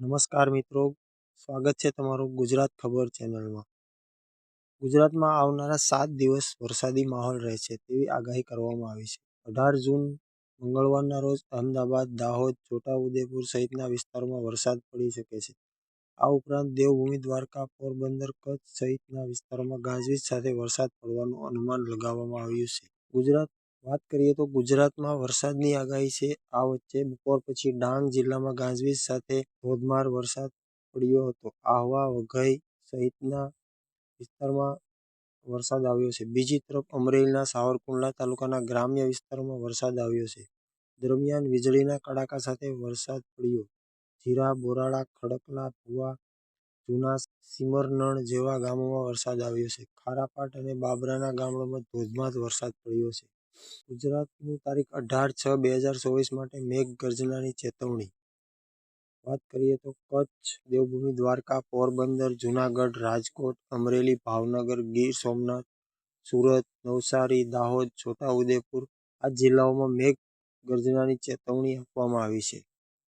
નમસ્કાર મિત્રો. સ્વાગત છે તમારું ગુજરાત ખબર ચેનલમાં. ગુજરાતમાં આવનારા સાત દિવસ વરસાદી માહોલ રહેશે તેવી આગાહી કરવામાં આવી છે. અઢાર જૂન, મંગળવારના રોજ અમદાવાદ, દાહોદ, છોટાઉદેપુર સહિતના વિસ્તારોમાં વરસાદ પડી શકે છે. આ ઉપરાંત દેવભૂમિ, દ્વારકા, પોરબંદર, કચ્છ સહિતના વિસ્તારોમાં ગાજવીજ સાથે વરસાદ પડવાનું અનુમાન લગાવવામાં આવ્યું છે. ગુજરાત વાત કરીએ તો ગુજરાતમાં વરસાદની આગાહી છે. આ વચ્ચે બપોર પછી ડાંગ જિલ્લામાં ગાજવીજ સાથે ધોધમાર વરસાદ પડ્યો હતો. આહવા, વઘઈ સહિતના વિસ્તારમાં વરસાદ આવ્યો છે. બીજી તરફ અમરેલીના સાવરકુંડલા તાલુકાના ગ્રામ્ય વિસ્તારોમાં વરસાદ આવ્યો છે. દરમિયાન વીજળીના કડાકા સાથે વરસાદ પડ્યો. જીરા, બોરાળા ખડકલા ભુવા, જૂના સિમરનણ જેવા ગામોમાં વરસાદ આવ્યો છે. ખારાપાટ અને બાબરાના ગામડામાં ધોધમાર વરસાદ પડ્યો છે. ગુજરાતનું તારીખ અઢાર છ, બે હજાર ચોવીસ માટે મેઘગર્જનાની ચેતવણી. વાત કરીએ તો કચ્છ, દેવભૂમિ, દ્વારકા, પોરબંદર, જૂનાગઢ, રાજકોટ, અમરેલી, ભાવનગર, ગીર સોમનાથ, સુરત, નવસારી, દાહોદ, છોટાઉદેપુર આ જિલ્લાઓમાં મેઘ ગર્જનાની ચેતવણી આપવામાં આવી છે.